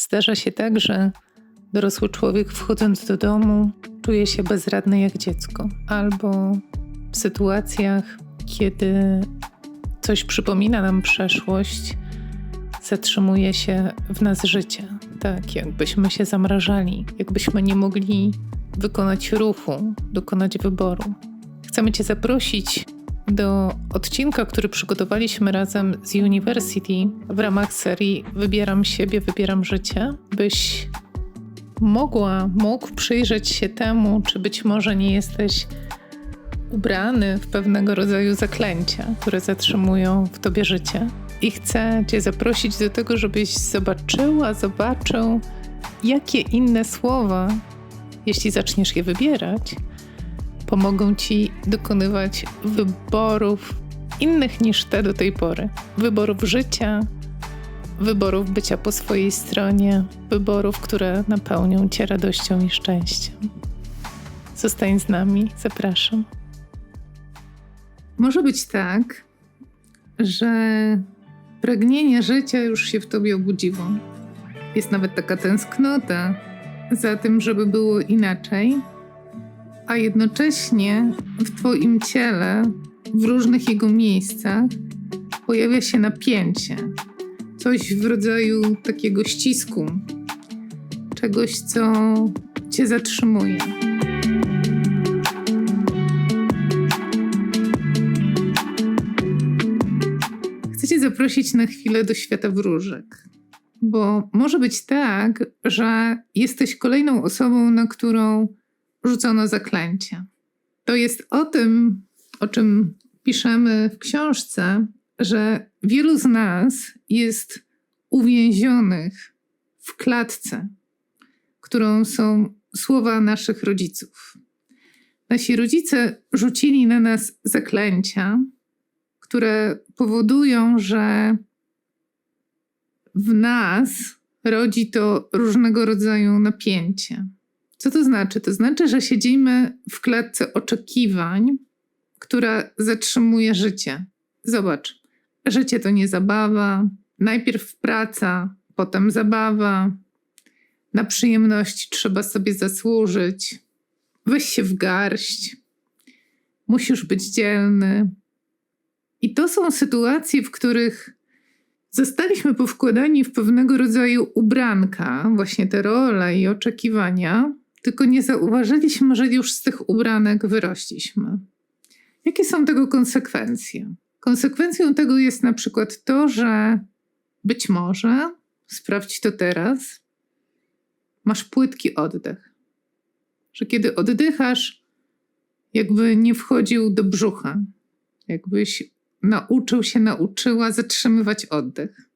Zdarza się tak, że dorosły człowiek wchodząc do domu czuje się bezradny jak dziecko, albo w sytuacjach, kiedy coś przypomina nam przeszłość, zatrzymuje się w nas życie. Tak, jakbyśmy się zamrażali, jakbyśmy nie mogli wykonać ruchu, dokonać wyboru. Chcemy Cię zaprosić do odcinka, który przygotowaliśmy razem z University w ramach serii Wybieram siebie, wybieram życie, byś mogła, mógł przyjrzeć się temu, czy być może nie jesteś ubrany w pewnego rodzaju zaklęcia, które zatrzymują w tobie życie. I chcę Cię zaprosić do tego, żebyś zobaczyła, zobaczył, jakie inne słowa, jeśli zaczniesz je wybierać, pomogą Ci dokonywać wyborów innych niż te do tej pory. Wyborów życia, wyborów bycia po swojej stronie, wyborów, które napełnią Cię radością i szczęściem. Zostań z nami, zapraszam. Może być tak, że pragnienie życia już się w Tobie obudziło. Jest nawet taka tęsknota za tym, żeby było inaczej a jednocześnie w Twoim ciele, w różnych jego miejscach, pojawia się napięcie, coś w rodzaju takiego ścisku, czegoś, co Cię zatrzymuje. Chcę Cię zaprosić na chwilę do świata wróżek. Bo może być tak, że jesteś kolejną osobą, na którą rzucono zaklęcie. To jest o tym, o czym piszemy w książce, że wielu z nas jest uwięzionych w klatce, którą są słowa naszych rodziców. Nasi rodzice rzucili na nas zaklęcia, które powodują, że w nas rodzi to różnego rodzaju napięcie. Co to znaczy? To znaczy, że siedzimy w klatce oczekiwań, która zatrzymuje życie. Zobacz, życie to nie zabawa, najpierw praca, potem zabawa. Na przyjemności trzeba sobie zasłużyć. Weź się w garść. Musisz być dzielny. I to są sytuacje, w których zostaliśmy powkładani w pewnego rodzaju ubranka, właśnie te role i oczekiwania, tylko nie zauważyliśmy, że już z tych ubranek wyrośliśmy. Jakie są tego konsekwencje? Konsekwencją tego jest na przykład to, że być może, sprawdź to teraz, masz płytki oddech. Że kiedy oddychasz, jakby nie wchodził do brzucha, jakbyś nauczył się, nauczyła zatrzymywać oddech.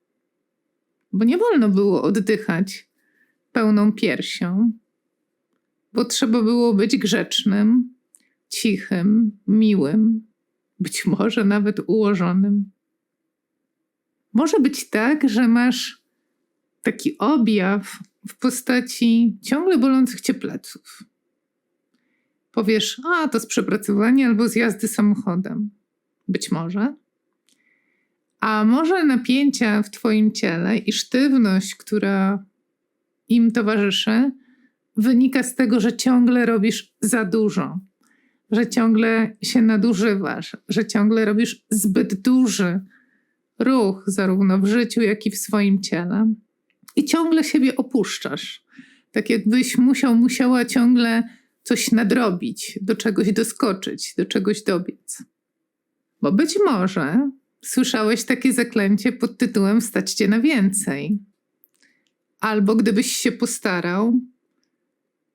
Bo nie wolno było oddychać pełną piersią, bo trzeba było być grzecznym, cichym, miłym, być może nawet ułożonym. Może być tak, że masz taki objaw w postaci ciągle bolących cię pleców. Powiesz, a to z przepracowania albo z jazdy samochodem. Być może. A może napięcia w Twoim ciele i sztywność, która im towarzyszy, wynika z tego, że ciągle robisz za dużo, że ciągle się nadużywasz, że ciągle robisz zbyt duży ruch, zarówno w życiu, jak i w swoim ciele. I ciągle siebie opuszczasz. Tak jakbyś musiał, musiała ciągle coś nadrobić, do czegoś doskoczyć, do czegoś dobiec. Bo być może słyszałeś takie zaklęcie pod tytułem Stać cię na więcej. Albo gdybyś się postarał,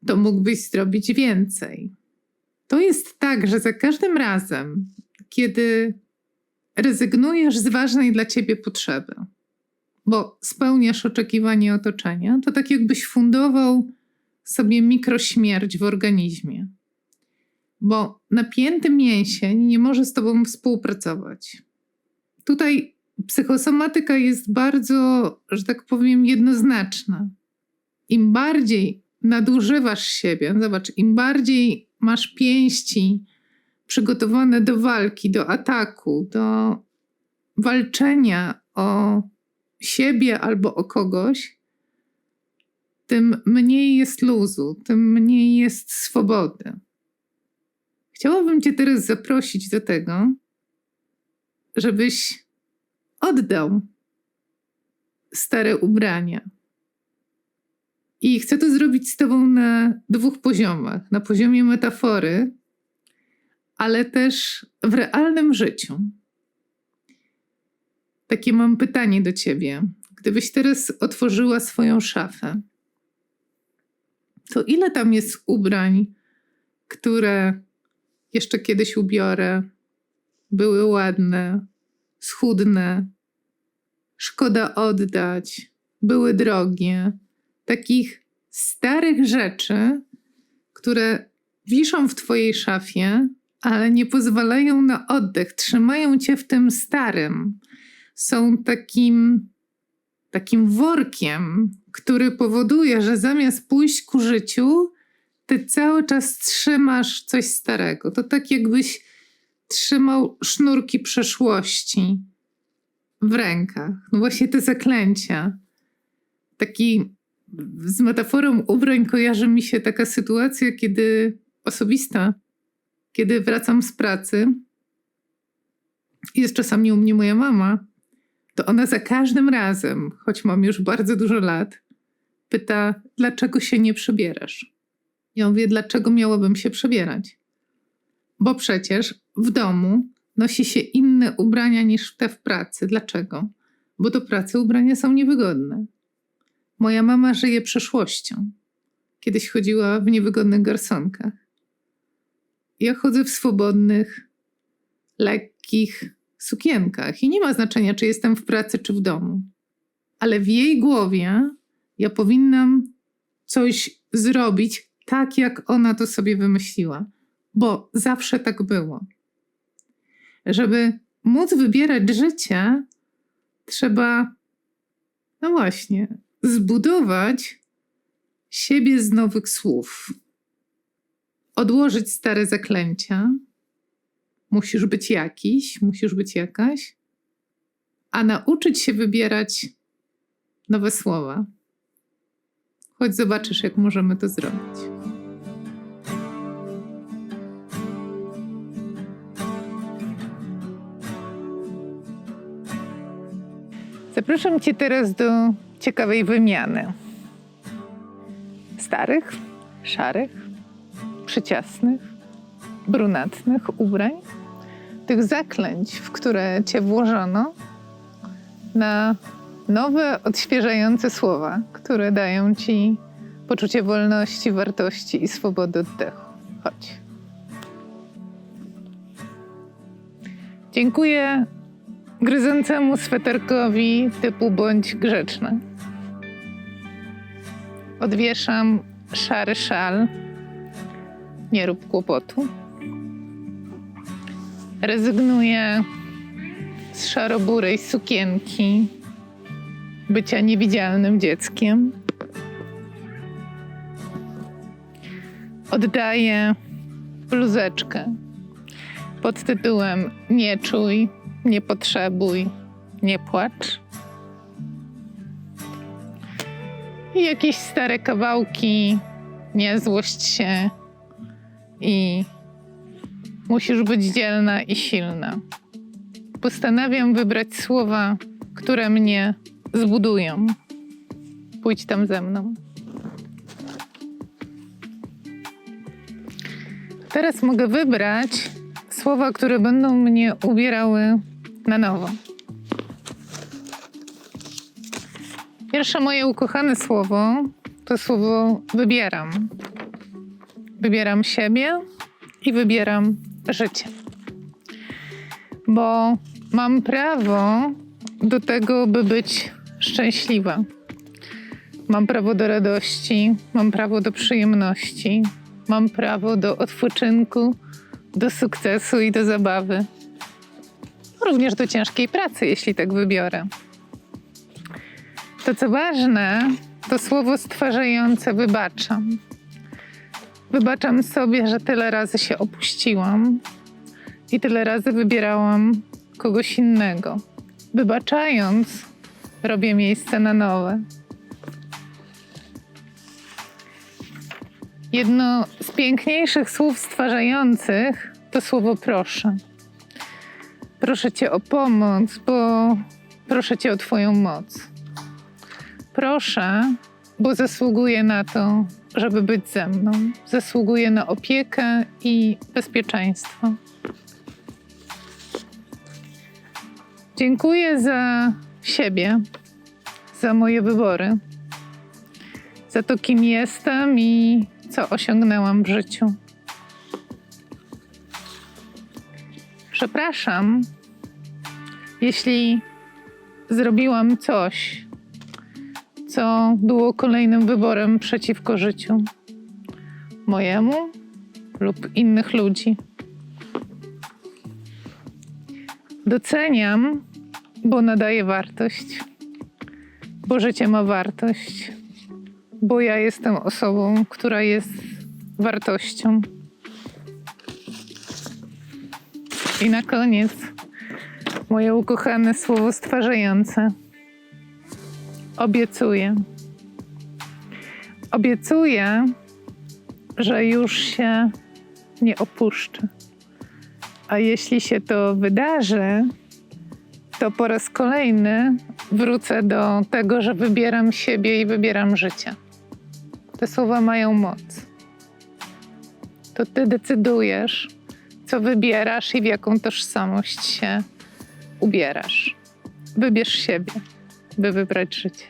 to mógłbyś zrobić więcej. To jest tak, że za każdym razem, kiedy rezygnujesz z ważnej dla ciebie potrzeby, bo spełniasz oczekiwanie otoczenia, to tak jakbyś fundował sobie mikrośmierć w organizmie. Bo napięty mięsień nie może z tobą współpracować. Tutaj psychosomatyka jest bardzo, że tak powiem, jednoznaczna. Im bardziej nadużywasz siebie. Zobacz, im bardziej masz pięści przygotowane do walki, do ataku, do walczenia o siebie albo o kogoś, tym mniej jest luzu, tym mniej jest swobody. Chciałabym Cię teraz zaprosić do tego, żebyś oddał stare ubrania. I chcę to zrobić z Tobą na dwóch poziomach: na poziomie metafory, ale też w realnym życiu. Takie mam pytanie do Ciebie. Gdybyś teraz otworzyła swoją szafę, to ile tam jest ubrań, które jeszcze kiedyś ubiorę, były ładne, schudne, szkoda oddać, były drogie, takich starych rzeczy, które wiszą w Twojej szafie, ale nie pozwalają na oddech, trzymają Cię w tym starym. Są takim, takim workiem, który powoduje, że zamiast pójść ku życiu, Ty cały czas trzymasz coś starego. To tak jakbyś trzymał sznurki przeszłości w rękach. No właśnie te zaklęcia. Taki z metaforą ubrań kojarzy mi się taka sytuacja, kiedy osobista, kiedy wracam z pracy, jest czasami u mnie moja mama, to ona za każdym razem, choć mam już bardzo dużo lat, pyta, dlaczego się nie przebierasz? Ja mówię, dlaczego miałabym się przebierać? Bo przecież w domu nosi się inne ubrania niż te w pracy. Dlaczego? Bo do pracy ubrania są niewygodne. Moja mama żyje przeszłością. Kiedyś chodziła w niewygodnych garsonkach. Ja chodzę w swobodnych, lekkich sukienkach i nie ma znaczenia, czy jestem w pracy, czy w domu. Ale w jej głowie ja powinnam coś zrobić tak, jak ona to sobie wymyśliła, bo zawsze tak było. Żeby móc wybierać życie, trzeba, no właśnie, zbudować siebie z nowych słów. Odłożyć stare zaklęcia. Musisz być jakiś, musisz być jakaś, a nauczyć się wybierać nowe słowa. Chodź, zobaczysz, jak możemy to zrobić. Zapraszam Cię teraz do ciekawej wymiany. Starych, szarych, przyciasnych, brunatnych ubrań, tych zaklęć, w które Cię włożono, na nowe, odświeżające słowa, które dają Ci poczucie wolności, wartości i swobody oddechu. Chodź. Dziękuję gryzącemu sweterkowi typu bądź grzeczny. Odwieszam szary szal. Nie rób kłopotu. Rezygnuję z szaroburej sukienki, bycia niewidzialnym dzieckiem. Oddaję bluzeczkę pod tytułem Nie czuj, nie potrzebuj, nie płacz. I jakieś stare kawałki, nie złość się i musisz być dzielna i silna. Postanawiam wybrać słowa, które mnie zbudują. Pójdź tam ze mną. Teraz mogę wybrać słowa, które będą mnie ubierały na nowo. Pierwsze moje ukochane słowo to słowo wybieram. Wybieram siebie i wybieram życie. Bo mam prawo do tego, by być szczęśliwa. Mam prawo do radości, mam prawo do przyjemności, mam prawo do odpoczynku, do sukcesu i do zabawy. Również do ciężkiej pracy, jeśli tak wybiorę. To co ważne, to słowo stwarzające wybaczam. Wybaczam sobie, że tyle razy się opuściłam i tyle razy wybierałam kogoś innego. Wybaczając, robię miejsce na nowe. Jedno z piękniejszych słów stwarzających to słowo proszę. Proszę Cię o pomoc, bo proszę Cię o Twoją moc. Proszę, bo zasługuję na to, żeby być ze mną. Zasługuję na opiekę i bezpieczeństwo. Dziękuję za siebie, za moje wybory, za to, kim jestem i co osiągnęłam w życiu. Przepraszam, jeśli zrobiłam coś, co było kolejnym wyborem przeciwko życiu mojemu lub innych ludzi. Doceniam, bo nadaje wartość, bo życie ma wartość, bo ja jestem osobą, która jest wartością. I na koniec moje ukochane słowo stwarzające. Obiecuję. Obiecuję, że już się nie opuszczę. A jeśli się to wydarzy, to po raz kolejny wrócę do tego, że wybieram siebie i wybieram życie. Te słowa mają moc. To ty decydujesz, co wybierasz i w jaką tożsamość się ubierasz. Wybierz siebie, by wybrać życie.